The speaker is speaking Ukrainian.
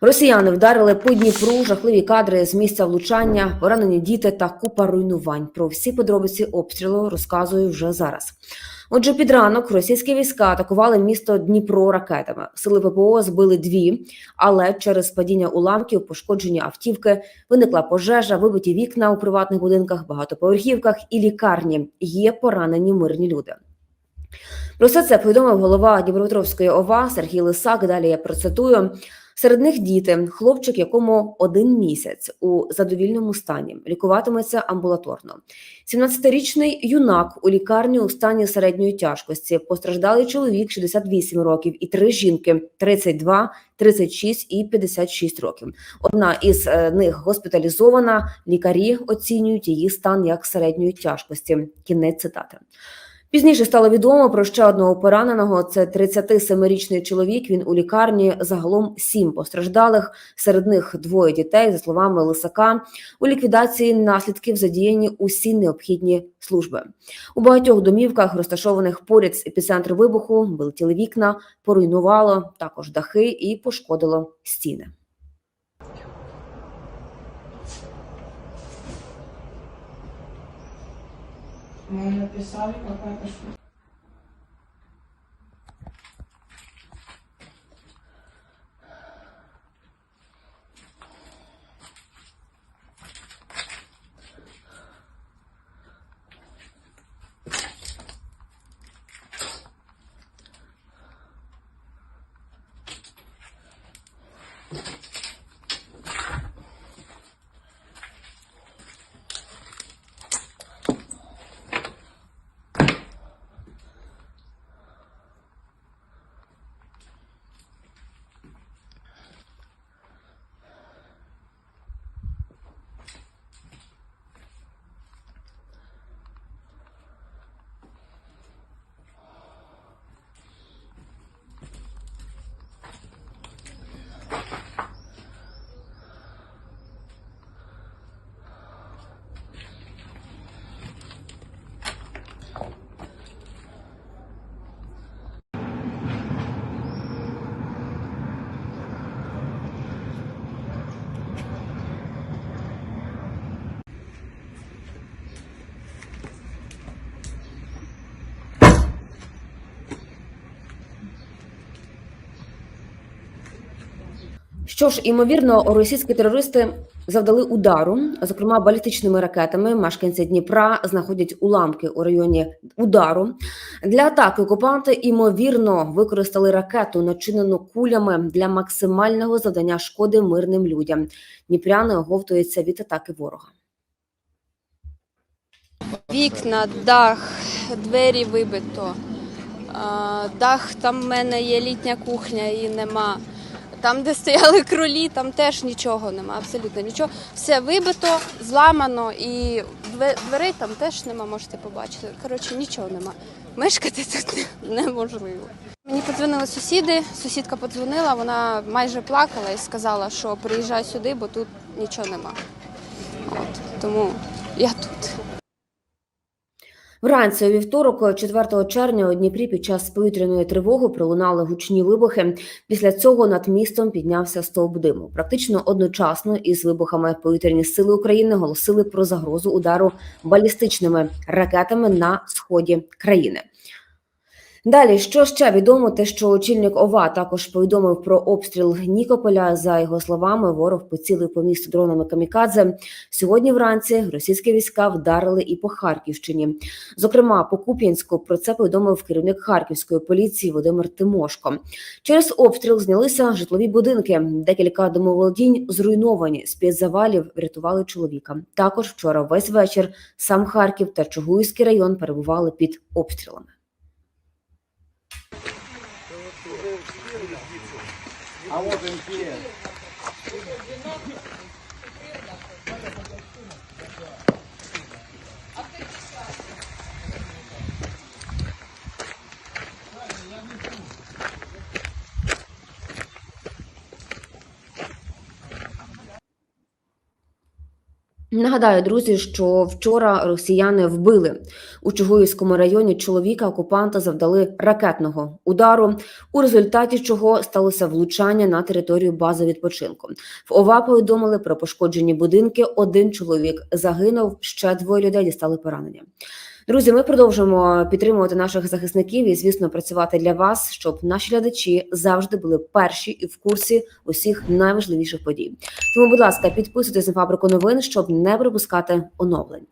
Росіяни вдарили по Дніпру жахливі кадри з місця влучання, поранені діти та купа руйнувань. Про всі подробиці обстрілу розказую вже зараз. Отже, під ранок російські війська атакували місто Дніпро ракетами. Сили ППО збили дві, але через падіння уламків, пошкоджені автівки, виникла пожежа, вибиті вікна у приватних будинках, багатоповерхівках і лікарні. Є поранені мирні люди. Про все це повідомив голова Дніпропетровської ОВА Сергій Лисак. Далі я процитую. Серед них діти, хлопчик, якому один місяць у задовільному стані, лікуватиметься амбулаторно. 17-річний юнак у лікарні у стані середньої тяжкості. Постраждалий чоловік 68 років і три жінки 32, 36 і 56 років. Одна із е, них госпіталізована. Лікарі оцінюють її стан як середньої тяжкості. Кінець цитати. Пізніше стало відомо про ще одного пораненого. Це 37-річний чоловік. Він у лікарні загалом сім постраждалих. Серед них двоє дітей. За словами Лисака, у ліквідації наслідків задіяні усі необхідні служби. У багатьох домівках, розташованих поряд з епіцентром вибуху, вилетіли вікна, поруйнувало також дахи і пошкодило стіни. Мы написали какая-то штука. Що ж, імовірно, російські терористи завдали удару, зокрема балістичними ракетами. Мешканці Дніпра знаходять уламки у районі удару. Для атаки окупанти імовірно використали ракету, начинену кулями для максимального завдання шкоди мирним людям. Дніпряни оговтуються від атаки ворога. Вікна, дах, двері вибито. Дах, там в мене є літня кухня, її нема. Там, де стояли кролі, там теж нічого нема, абсолютно нічого. Все вибито, зламано і дверей там теж нема, можете побачити. Коротше, нічого нема. Мешкати тут неможливо. Мені подзвонили сусіди, сусідка подзвонила, вона майже плакала і сказала, що приїжджай сюди, бо тут нічого нема. От, тому я тут. Вранці у вівторок, 4 червня, у Дніпрі під час повітряної тривоги пролунали гучні вибухи. Після цього над містом піднявся стовп диму. Практично одночасно із вибухами повітряні сили України голосили про загрозу удару балістичними ракетами на сході країни. Далі, що ще відомо, те, що очільник ОВА також повідомив про обстріл Нікополя. За його словами, ворог поцілив по місту дронами камікадзе. Сьогодні вранці російські війська вдарили і по Харківщині. Зокрема, по Куп'янську про це повідомив керівник харківської поліції Володимир Тимошко. Через обстріл знялися житлові будинки. Декілька домоволодінь зруйновані. З під завалів врятували чоловіка. Також вчора весь вечір сам Харків та Чугуївський район перебували під обстрілами. А вот МТС. Нагадаю, друзі, що вчора росіяни вбили у Чугуївському районі чоловіка. окупанта завдали ракетного удару, у результаті чого сталося влучання на територію бази відпочинку. В ОВА повідомили про пошкоджені будинки. Один чоловік загинув, ще двоє людей дістали поранення. Друзі, ми продовжуємо підтримувати наших захисників і, звісно, працювати для вас, щоб наші глядачі завжди були перші і в курсі усіх найважливіших подій. Тому, будь ласка, підписуйтесь на фабрику новин, щоб не пропускати оновлень.